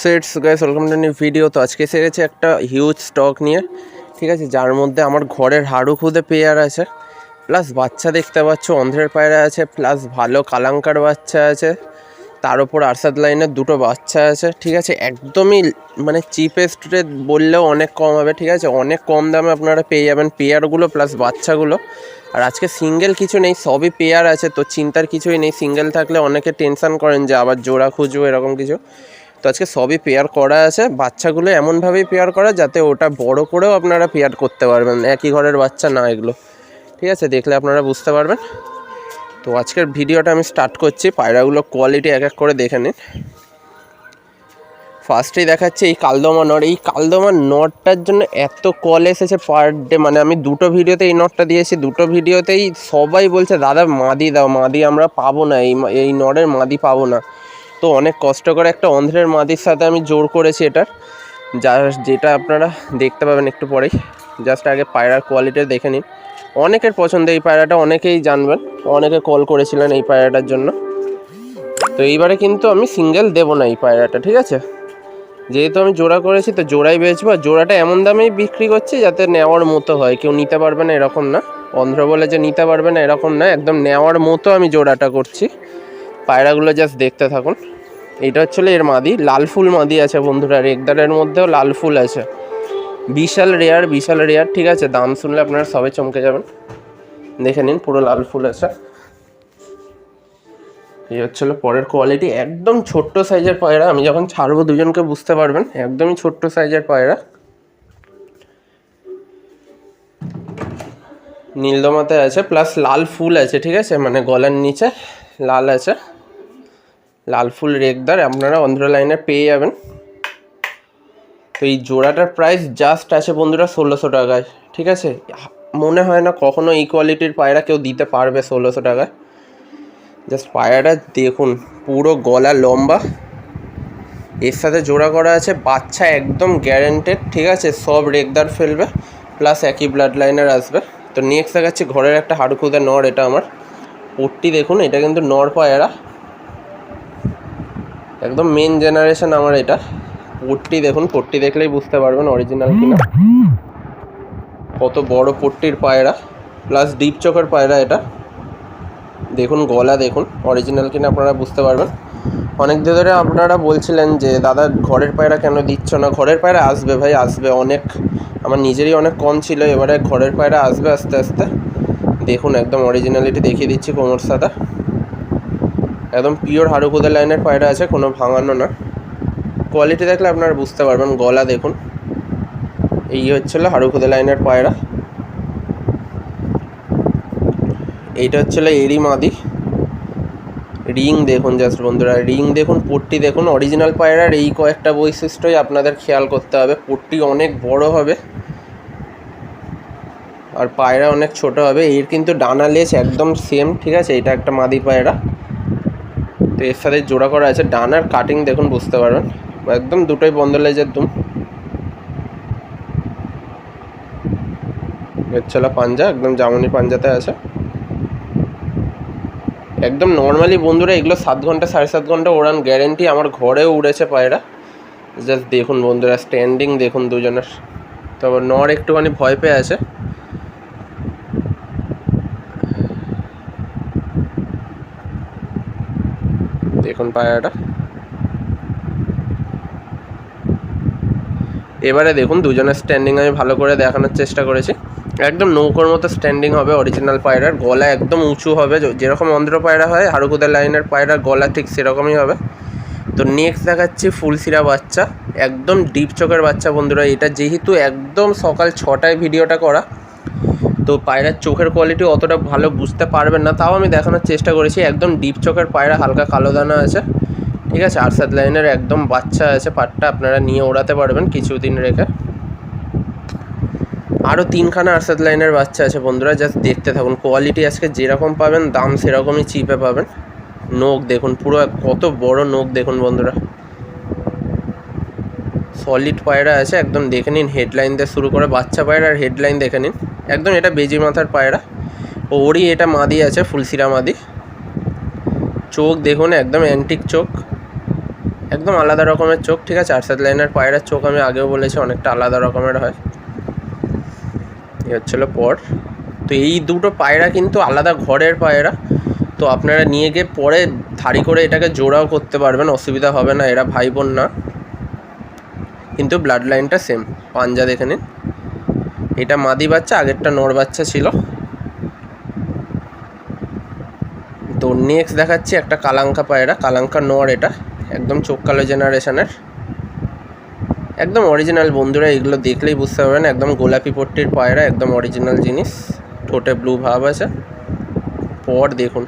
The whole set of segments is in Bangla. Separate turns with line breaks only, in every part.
Sets guys welcome to new video তো আজকে এসে গেছে একটা হিউজ স্টক নিয়ে, ঠিক আছে? যার মধ্যে আমার ঘরের হাড়ু খুদে পেয়ার আছে। প্লাস বাচ্চা দেখতে পাচ্ছ অন্ধ্রের পায়রা আছে প্লাস ভালো কালাঙ্কার বাচ্চা আছে। তার উপর আরসাদ লাইনের দুটো বাচ্চা আছে, ঠিক আছে? একদমই মানে চিপেস্ট রেট বললেও অনেক কম হবে, ঠিক আছে? অনেক কম দামে আপনারা পেয়ে যাবেন পেয়ারগুলো প্লাস বাচ্চাগুলো। আর আজকে সিঙ্গেল কিছু নেই, সবই পেয়ার আছে, তো চিন্তার কিছুই নেই। সিঙ্গেল থাকলে অনেকে টেনশন করেন যে আবার জোড়া খুঁজবো, এরকম কিছু। তো আজকে সবই পেয়ার করা আছে। বাচ্চাগুলো এমনভাবেই পেয়ার করা যাতে ওটা বড় করেও আপনারা পেয়ার করতে পারবেন। একই ঘরের বাচ্চা না এগুলো। ঠিক আছে? দেখলে আপনারা বুঝতে পারবেন। তো আজকের ভিডিওটা আমি স্টার্ট করছি। পায়রাগুলো কোয়ালিটি এক এক করে দেখে নিন। ফার্স্টেই দেখাচ্ছে এই কালদমা নট এই কালদমা নটটার জন্য এত কল এসেছে পার ডে মানে আমি দুটো ভিডিওতে এই নটটা দিয়েছি। দুটো ভিডিওতেই সবাই বলছে, দাদা, মাদি দাও, মাদি আমরা পাবো না। এই এই নটের মাদি পাবো না। তো অনেক কষ্ট করে একটা অন্ধ্রের মাদির সাথে আমি জোর করেছি এটার। যা যেটা আপনারা দেখতে পাবেন একটু পরেই। জাস্ট আগে পায়রার কোয়ালিটি দেখে নিন। অনেকের পছন্দ এই পায়রাটা অনেকেই জানবেন। অনেকে কল করেছিলেন এই পায়রাটার জন্য। তো এইবারে কিন্তু আমি সিঙ্গেল দেবো না এই পায়রাটা, ঠিক আছে? যেহেতু আমি জোড়া করেছি, তো জোড়াই বেচবো। আর জোড়াটা এমন দামেই বিক্রি করছি যাতে নেওয়ার মতো হয়। কেউ নিতে পারবে না এরকম না। অন্ধ্র বলে যে নিতে পারবে না এরকম না। একদম নেওয়ার মতো আমি জোড়াটা করছি। পায়রাগুলো জাস্ট দেখতে থাকুন। এটা হচ্ছে এর মাদি, লাল ফুল মাদি আছে বন্ধুরা রেগদারের মধ্যেও লাল ফুল আছে। বিশাল রেয়ার বিশাল রেয়ার ঠিক আছে? দাম শুনলে আপনারা সবাই চমকে যাবেন। দেখে নিন, পুরো লাল ফুল আছে। এই হচ্ছিল পরের কোয়ালিটি একদম ছোট্ট সাইজের পায়রা। আমি যখন ছাড়বো দুজনকে বুঝতে পারবেন, একদমই ছোট্ট সাইজের পায়রা। নীলদমাতে আছে প্লাস লাল ফুল আছে, ঠিক আছে? মানে গলার নিচে লাল আছে। লাল ফুল রেগদার আপনারা অন্ধ্র লাইনে পেয়ে যাবেন। তো এই জোড়াটার প্রাইস জাস্ট আছে বন্ধুরা ষোলোশো টাকায়, ঠিক আছে? মনে হয় না কখনো এই কোয়ালিটির পায়রা কেউ দিতে পারবে ষোলোশো টাকায়। জাস্ট পায়রাটা দেখুন, পুরো গলা লম্বা। এর সাথে জোড়া করা আছে, বাচ্চা একদম গ্যারেন্টেড ঠিক আছে? সব রেগদার ফেলবে প্লাস একই ব্লাড লাইনের আসবে। তো নেক্সট দেখাচ্ছি, ঘরের একটা হাড়ুখুদা নর, এটা আমার। পট্টি দেখুন, এটা কিন্তু নর পায়রা। একদম মেন জেনারেশন আমার এটা। পট্টি দেখুন, পট্টি দেখলেই বুঝতে পারবেন অরিজিনাল কিনা। কত বড় পট্টির পায়রা প্লাস ডিপ চোখের পায়রা এটা। দেখুন, গলা দেখুন অরিজিনাল কিনা আপনারা বুঝতে পারবেন। অনেক দিন ধরে আপনারা বলছিলেন যে, দাদা, ঘরের পায়রা কেন দিচ্ছ না? ঘরের পায়রা আসবে ভাই, আসবে অনেক। আমার নিজেরই অনেক কম ছিল, এবারে ঘরের পায়রা আসবে আস্তে আস্তে। দেখুন, একদম অরিজিনালিটি দেখিয়ে দিচ্ছি কোমর সাদা। একদম পিওর হাড়ুকুদা লাইনের পায়রা আছে, কোনো ভাঙানো না। কোয়ালিটি দেখলে আপনারা বুঝতে পারবেন, গলা দেখুন। এই হচ্ছিল হাড়ুকুদা লাইনের পায়রা। এইটা হচ্ছিল এরি মাদি। রিং দেখুন জাস্ট বন্ধুরা রিং দেখুন, পট্টি দেখুন অরিজিনাল পায়রার এই কয়েকটা বৈশিষ্ট্যই আপনাদের খেয়াল করতে হবে। পট্টি অনেক বড় হবে। আর পায়রা অনেক ছোট হবে। এর কিন্তু ডানা লেজ একদম সেম ঠিক আছে? এটা একটা মাদি পায়রা। তো এর সাথে জোড়া করা আছে। ডানার কাটিং দেখুন, বুঝতে পারবেন। একদম দুটোই বন্ধ লেজের দুম। হচ্ছিল পাঞ্জা, একদম জামনি পাঞ্জাতে আছে। একদম নর্মালি বন্ধুরা এগুলো সাত ঘণ্টা, সাড়ে সাত ঘণ্টা ওড়ান। গ্যারেন্টি আমার ঘরেও উড়েছে পায়রা। জাস্ট দেখুন বন্ধুরা স্ট্যান্ডিং দেখুন দুজনের। তবে নর একটুখানি ভয় পেয়ে আছে। দেখুন পায়রাটা এবারে দেখুন দুজনের স্ট্যান্ডিং আমি ভালো করে দেখানোর চেষ্টা করেছি। একদম নৌকোর মতো স্ট্যান্ডিং হবে অরিজিনাল পায়রার। গলা একদম উঁচু হবে। যেরকম অন্ধ্র পায়রা হয় হাড়ুকুদা লাইনের পায়রার গলা ঠিক সেরকমই হবে। তো নেক্সট দেখাচ্ছি ফুলসিরা বাচ্চা। একদম ডিপ চোখের বাচ্চা বন্ধুরা, এটা যেহেতু একদম সকাল ছটায় ভিডিওটা করা তো পায়রার চোখের কোয়ালিটি অতটা ভালো বুঝতে পারবেন না, তাও আমি দেখানোর চেষ্টা করেছি, একদম ডিপ চোখের পায়রা, হালকা কালো দানা আছে, ঠিক আছে? আরসাদ লাইনের একদম বাচ্চা আছে, পাটটা আপনারা নিয়ে ওড়াতে পারবেন কিছুদিন রেখে। আরও তিনখানা আরসাদ লাইনের বাচ্চা আছে বন্ধুরা জাস্ট দেখতে থাকুন কোয়ালিটি আজকে যেরকম পাবেন, দাম সেরকমই চিপে পাবেন। নোক দেখুন, পুরো কত বড় নোক দেখুন বন্ধুরা। সলিড পায়রা আছে, একদম দেখে নিন হেডলাইন দিয়ে শুরু করে বাচ্চা পায়রা, আর হেডলাইন দেখে নিন। একদম এটা বেজি মাথার পায়রা। ওরই এটা মাদি আছে ফুলসিরা মাদি। চোখ দেখুন, একদম অ্যান্টিক চোখ। একদম আলাদা রকমের চোখ, ঠিক আছে? আরসাদ লাইনের পায়রার চোখ আমি আগেও বলেছি, অনেকটা আলাদা রকমের হয়। এ হচ্ছিল পর। তো এই দুটো পায়রা কিন্তু আলাদা ঘরের পায়রা। তো আপনারা নিয়ে গিয়ে পরে ধাড়ি করে এটাকে জোড়াও করতে পারবেন, অসুবিধা হবে না, এরা ভাই বোন না। কিন্তু ব্লাড লাইনটা সেম পাঞ্জা দেখে নিন। এটা মাদি বাচ্চা, আগেরটা নর বাচ্চা ছিল। তো নেক্সট দেখাচ্ছি একটা কালাঙ্কা পায়রা, কালাঙ্কা নর এটা, একদম চোখ কালো জেনারেশনের একদম অরিজিনাল বন্ধুরা, এগুলো দেখলেই বুঝতে পারবেন, একদম গোলাপি পট্টির পায়রা, একদম অরিজিনাল জিনিস। ঠোঁটে ব্লু ভাব আছে। পর দেখুন।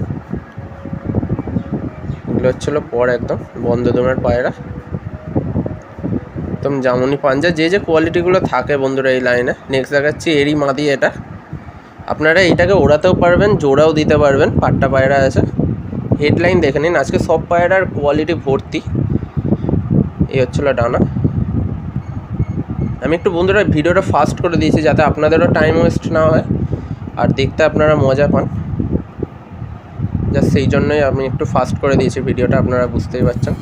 এগুলো হচ্ছিল পর একদম বন্ধ দমের পায়রা। একদম জামুনি পাঞ্জা, যে যে কোয়ালিটিগুলো থাকে বন্ধুরা এই লাইনে নেক্সট দেখাচ্ছি এরই মাদি এটা। আপনারা এটাকে ওড়াতেও পারবেন, জোড়াও দিতে পারবেন, পাট্টা পায়রা আছে। হেডলাইন দেখে নিন, আজকে সব পায়রার কোয়ালিটি ভর্তি। এই হচ্ছিল ডানা। আমি একটু বন্ধুরা ভিডিওটা ফাস্ট করে দিয়েছি, যাতে আপনাদেরও টাইম ওয়েস্ট না হয়, আর দেখতে আপনারা মজা পান। জাস্ট সেই জন্যই আমি একটু ফাস্ট করে দিয়েছি, ভিডিওটা আপনারা বুঝতেই পারছেন।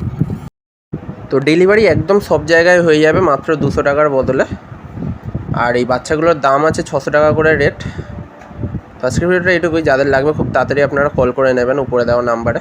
তো ডেলিভারি একদম সব জায়গায় হয়ে যাবে মাত্র দুশো টাকার বদলে। আর এই বাচ্চাগুলোর দাম আছে ছশো টাকা করে রেট তো আজকের ভিডিওটা এটুকুই যাদের লাগবে খুব তাড়াতাড়ি আপনারা কল করে নেবেন উপরে দেওয়া নাম্বারে